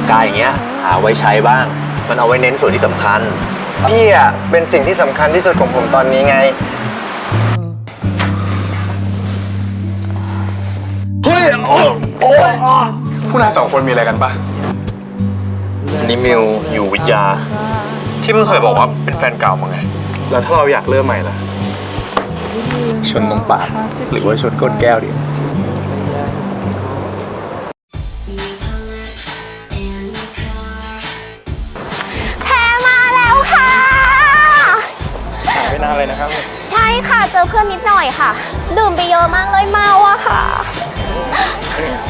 ากกาอย่างเงี้ยหาไว้ใช้บ้าง มันเอาไว้เน้นส่วนที่สำคัญ พี่อะเป็นสิ่งที่สำคัญที่สุดของผมตอนนี้ไงเฮ้ยโอ้โอ้ผู้นายสองคนมีอะไรกันปะอันนี้มิวอยู่วิทยา ที่เพิ่งเคยบอกว่าเป็นแฟนเก่ามั้งไง แล้วถ้าเราอยากเริ่มใหม่ล่ะ ชนตรงปากหรือว่าชนก้นแก้วดี นานเลยนะครับ ใช่ค่ะเจอเพื่อนนิดหน่อยค่ะ ดื่มไปเยอะมากเลยเมาอะค่ะ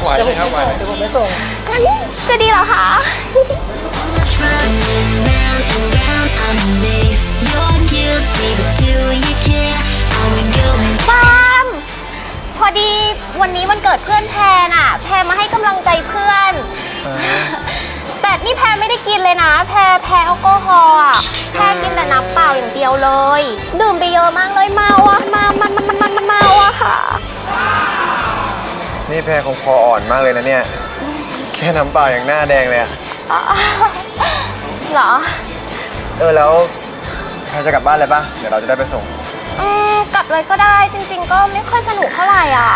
ไหวไหมครับไหวไหมกันจะดีเหรอคะ Round and round on me. You're guilty, but do you care? Are we going ปาล์มพอดีวันนี้วันเกิดเพื่อนแพรน่ะแพรมาให้กำลัง รไม่ได้กินเลยนะ แพรแพ้แอลกอฮอล์อะแพรกินแต่น้ำเปล่าอย่างเดียวเลย ดื่มไปเยอะมากเลยเมาอะมามันมันมันมันมันเมาอะค่ะ นี่แพรคงคออ่อนมากเลยนะเนี่ย แค่น้ำเปล่าอย่างหน้าแดงเลยอะเหรอ เออแล้วแพรจะกลับบ้านเลยปะเดี๋ยวเราจะได้ไปส่ง อืมกลับเลยก็ได้จริง ๆ ก็ไม่ค่อยสนุกเท่าไหร่อะ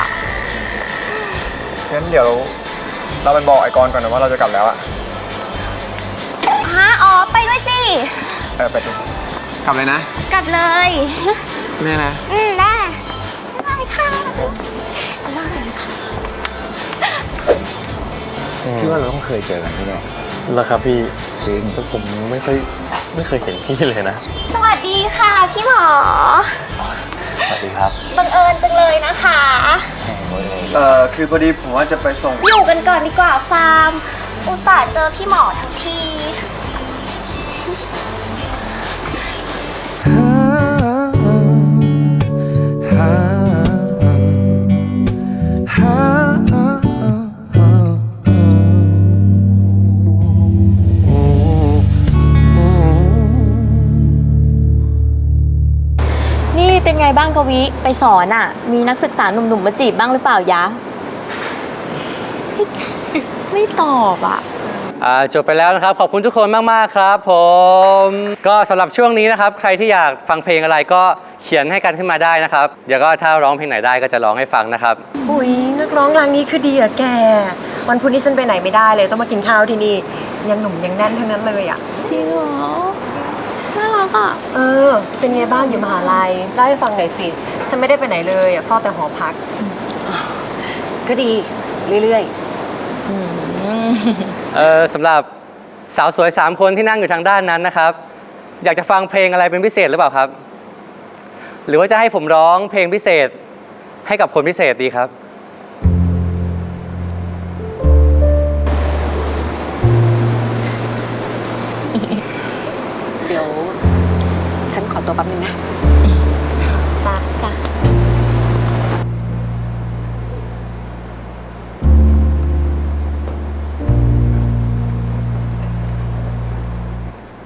งั้นเดี๋ยวเราไปบอกไอ้กรณ์ก่อนนะว่าเราจะกลับแล้วอะ ฮะ อ๋อ ไปด้วยสิ เออไปดิกลับเลยนะ กลับเลย แม่นะ อืมได้ได้ค่ะอร่อยค่ะ พี่ว่าเราต้องเคยเจอกันที่นี่แล้วครับพี่จริงแต่ผมไม่ค่อยไม่เคยเห็นพี่เลยนะ สวัสดีค่ะ พี่หมอ สวัสดีครับบังเอิญจังเลยนะคะ เออคือพอดีผมว่าจะไปส่ง อยู่กันก่อนดีกว่าฟาร์ม อุตส่าห์เจอพี่หมอทั้งที วีไปสอนอะ่ะ มีนักศึกษาหนุ่มๆมาจีบบ้างหรือเปล่ายะ ไม่ตอบอะ อ่าจบไปแล้วนะครับ ขอบคุณทุกคนมาก ๆ ครับผม ก็สำหรับช่วงนี้นะครับ ใครที่อยากฟังเพลงอะไรก็เขียนให้กันขึ้นมาได้นะครับ เดี๋ยวก็ถ้าร้องเพลงไหนได้ก็จะร้องให้ฟังนะครับอุ้ยนักร้องรางนี้คือดีอะแก วันพุธนี้ฉันไปไหนไม่ได้เลยต้องมากินข้าวที่นี่ ยังหนุ่มยังแน่นทั้งนั้นเลยอะจริงเหรอ น่ารักอะ เออ เป็นไงบ้างอยู่มหาลัยเล่าให้ฟังหน่อยสิ ฉันไม่ได้ไปไหนเลยอะเฝ้าแต่หอพัก ก็ดีเรื่อยเออสำหรับสาวสวย 3 คนที่นั่งอยู่ทางด้านนั้นนะครับ อยากจะฟังเพลงอะไรเป็นพิเศษหรือเปล่าครับ หรือว่าจะให้ผมร้องเพลงพิเศษให้กับคนพิเศษดีครับ ฉันขอตัวแป๊บนึงนะ จ้ะจ้ะ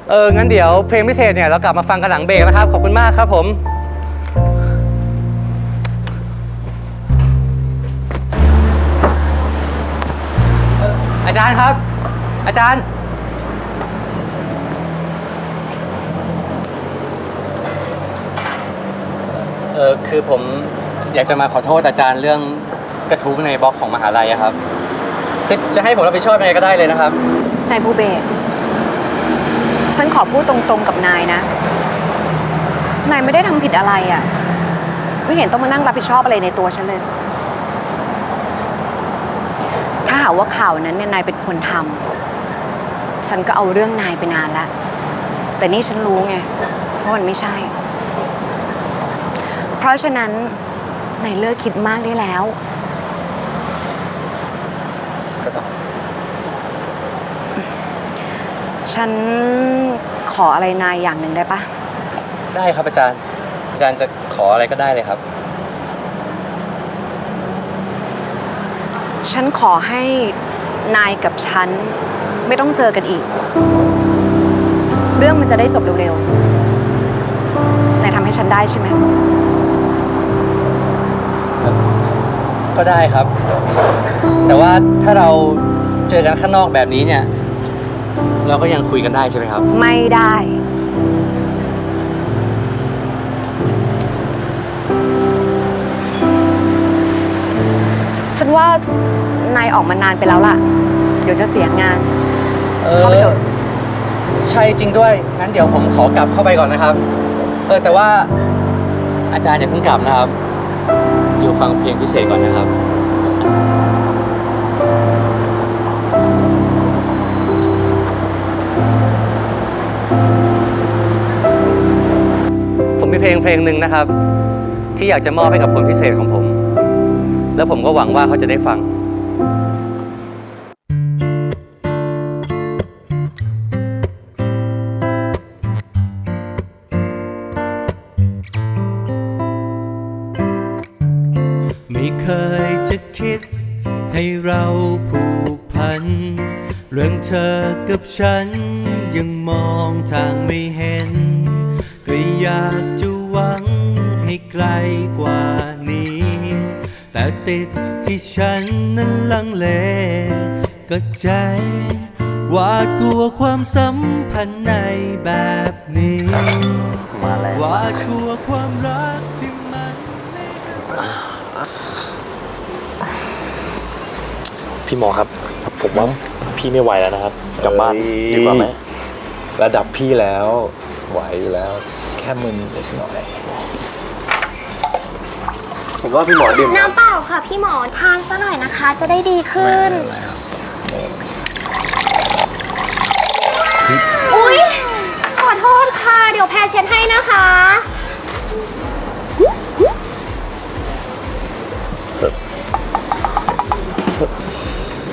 เออ งั้นเดี๋ยวเพลงพิเศษเนี่ยเรากลับมาฟังกันหลังเบรกนะครับ ขอบคุณมากครับผม อาจารย์ครับ อาจารย์ ออคือผมอยากจะมาขอโทษอาจารย์เรื่องกระทู้ในบล็อกของมหาลัยอะครับ คือจะให้ผมรับผิดชอบยังไงก็ได้เลยนะครับ นายบูเบศฉันขอพูดตรงๆกับนายนะ นายไม่ได้ทำผิดอะไรอะ่ะ ไม่เห็นต้องมานั่งรับผิดชอบอะไรในตัวฉันเลย ถ้าหากว่าข่าวนั้นเนี่ยนายเป็นคนทำฉันก็เอาเรื่องนายไปนานล้วแต่นี่ฉันรู้ไงว่ามันไม่ใช่ เพราะฉะนั้นนายเลิกคิดมากได้แล้วฉันขออะไรนายอย่างหนึ่งได้ปะได้ครับอาจารย์ อาจารย์จะขออะไรก็ได้เลยครับ ฉันขอให้นายกับฉันไม่ต้องเจอกันอีก เรื่องมันจะได้จบเร็วๆนายทำให้ฉันได้ใช่ไหม ก็ได้ครับ แต่ว่าถ้าเราเจอกันข้างนอกแบบนี้เนี่ย เราก็ยังคุยกันได้ใช่ไหมครับ ไม่ได้ ฉันว่านายออกมานานไปแล้วล่ะ เดี๋ยวจะเสียงาน เอเข้าไปอเถอะ ใช่จริงด้วย งั้นเดี๋ยวผมขอกลับเข้าไปก่อนนะครับ เออแต่ว่าอาจารย์อย่าเพิ่งกลับนะครับ อยู่ฟังเพลงพิเศษก่อนนะครับ ผมมีเพลงเพลงหนึ่งนะครับ ที่อยากจะมอบให้กับคนพิเศษของผม แล้วผมก็หวังว่าเขาจะได้ฟัง รื่องเธอกับฉันยังมองทางไม่เห็น ก็อยากจะหวังให้ไกลกว่านี้ แต่ติดที่ฉันนั้นลังเล ก็ใจหว่ากลัวความสัมพันธ์ในแบบนี้มาแล้วหว่ากลัวความรักที่มันพี่หมอครับ ผมว่า พี่ไม่ไหวแล้วนะครับ กลับบ้านดีกว่าไหมระดับพี่แล้วไหวอยู่แล้ว แค่มึนเล็กน้อย ผมว่าพี่หมอดื่มน้ำเปล่าค่ะพี่หมอทานซะหน่อยนะคะ จะได้ดีขึ้น อุ๊ย ขอโทษค่ะ เดี๋ยวแพรเช็ดให้นะคะ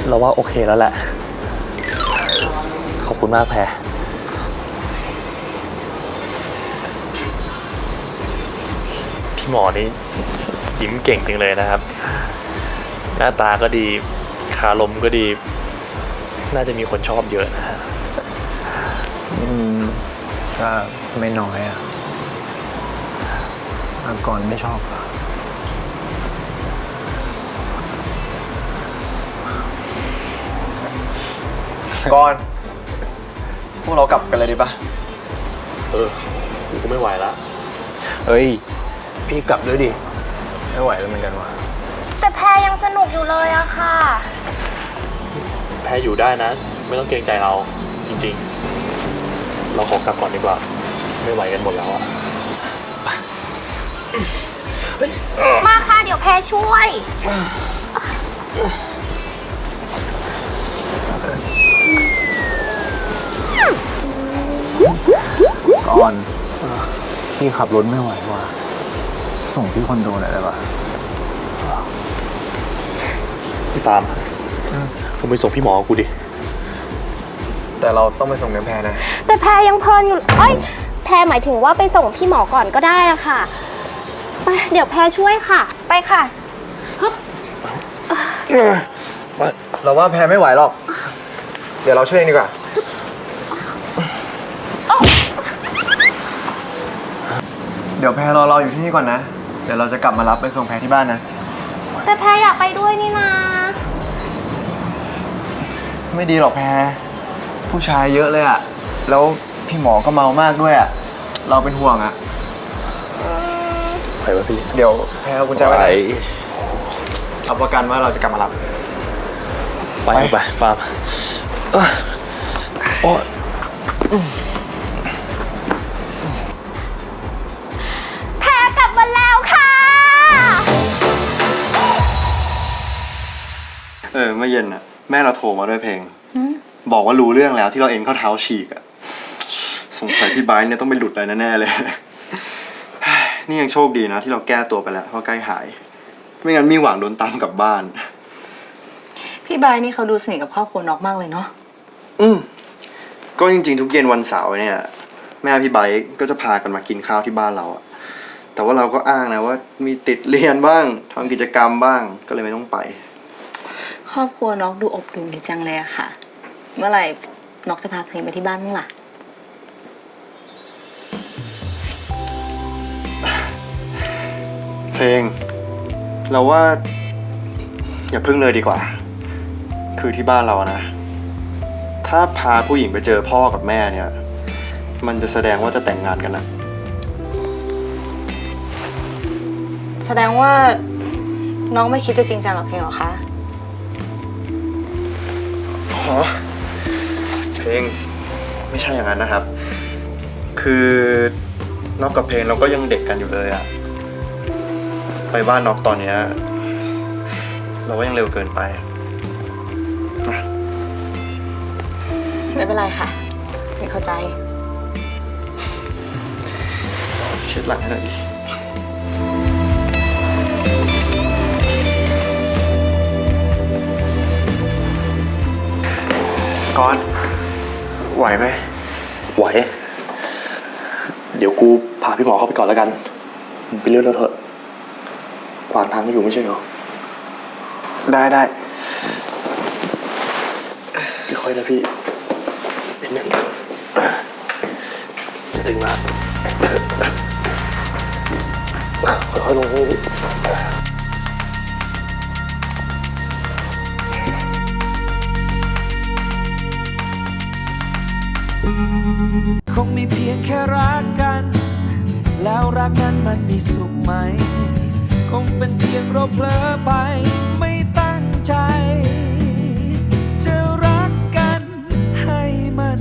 เราว่าโอเคแล้วแหละ ขอบคุณมากแพรพี่หมอนี่ยิ้มเก่งจริงเลยนะครับ หน้าตาก็ดีคารมก็ดี น่าจะมีคนชอบเยอะนะฮะอืมก็ไม่น้อยอะอากรไม่ชอบอะก่อน พวกเรากลับกันเลยดีปะเออกูก็ไม่ไหวละเฮ้ย พี่กลับด้วยดิ ไม่ไหวแล้วเหมือนกันว่ะ แต่แพรยังสนุกอยู่เลยอะค่ะ แพรอยู่ได้นะ ไม่ต้องเกรงใจเราจริงๆ เราขอกลับก่อนดีกว่า ไม่ไหวกันหมดแล้วอะมาค่ะ เดี๋ยวแพรช่วย ก่อนพี่ขับรถไม่ไหวว่ะส่งพี่คอนโดหน่อยได้ปะพี่ฟาร์มผมไปส่งพี่หมอกูดิ แต่เราต้องไปส่งน้ำแพรนะ แต่แพรยังเพลินอยู่เอ้ยแพรหมายถึงว่าไปส่งพี่หมอก่อนก็ได้อะค่ะ ไปเดี๋ยวแพรช่วยค่ะ ไปค่ะเราว่าแพรไม่ไหวหรอก เดี๋ยวเราช่วยเองดีกว่า เดี๋ยวแพรรอเราอยู่ที่นี่ก่อนนะ เดี๋ยวเราจะกลับมารับไปส่งแพรที่บ้านนะ แต่แพรอยากไปด้วยนี่นาไม่ดีหรอกแพร ผู้ชายเยอะเลยอะแล้วพี่หมอก็เมามากด้วยอะเราเป็นห่วงอะไปวะพี่เดี๋ยวแพรเอากุญแจไว้นะเอาประกันว่าเราจะกลับมารับ ไปไปไปฟาร์มเอ้อโอ้ เออเมื่อเย็นน่ะแม่เราโทรมาด้วยเพลง บอกว่ารู้เรื่องแล้วที่เราเอ็นเข้าเท้าฉีกอะสงสัยพี่ไบร์ทเนี่ยต้องไปหลุดอะไรแน่ๆเลย นี่ยังโชคดีนะ ที่เราแก้ตัวไปแล้วเพราะใกล้หาย ไม่งั้นมีหวังโดนตามกลับบ้าน พี่บายนี่เขาดูสนิทกับครอบครัวน็อกมากเลยเนาะอืมก็จริงๆ ทุกเย็นวันเสาร์เนี่ย แม่พี่ไบร์ทก็จะพากันมากินข้าวที่บ้านเราอะแต่ว่าเราก็อ้างนะว่า มีติดเรียนบ้างทำกิจกรรมบ้างก็เลยไม่ต้องไปค รอบครัวน็อกดูอบอุ่นดีจังเลยอะค่ะ เมื่อไหร่น็อกจะพาเพลงไปที่บ้านบ้างล่ะ เพลง เราว่า อย่าพึ่งเลยดีกว่า คือที่บ้านเรานะ ถ้าพาผู้หญิงไปเจอพ่อกับแม่เนี่ย มันจะแสดงว่าจะแต่งงานกันนะแสดงว่าน้องไม่คิดจะจริงจังกับเพลงเหรอคะ อ๋อ เพลงไม่ใช่อย่างนั้นนะครับ คือน็อกกับเพลงเราก็ยังเด็กกันอยู่เลยอะไปบ้านน็อกตอนเนี้ยเราก็ยังเร็วเกินไปอะไม่เป็นไรค่ะไม่เข้าใจ เช็ดหลังให้หน่อยดิ ก้อนไหวไหม ไหว เดี๋ยวกูพาพี่หมอเข้าไปก่อนแล้วกันมึงไปเลื่อนรถเถอะขวางทางก็อยู่ไม่ใช่เหรอ ได้ได้พี่ค่อยนะพี่นิดนึงจะถึงแล้วค่อยๆลงนี่ คงมีเพียงแค่รักกัน แล้วรักนั้นมันมีสุขไหม คงเป็นเพียงเราเพลอไป ไม่ตั้งใจ จะรักกันให้มัน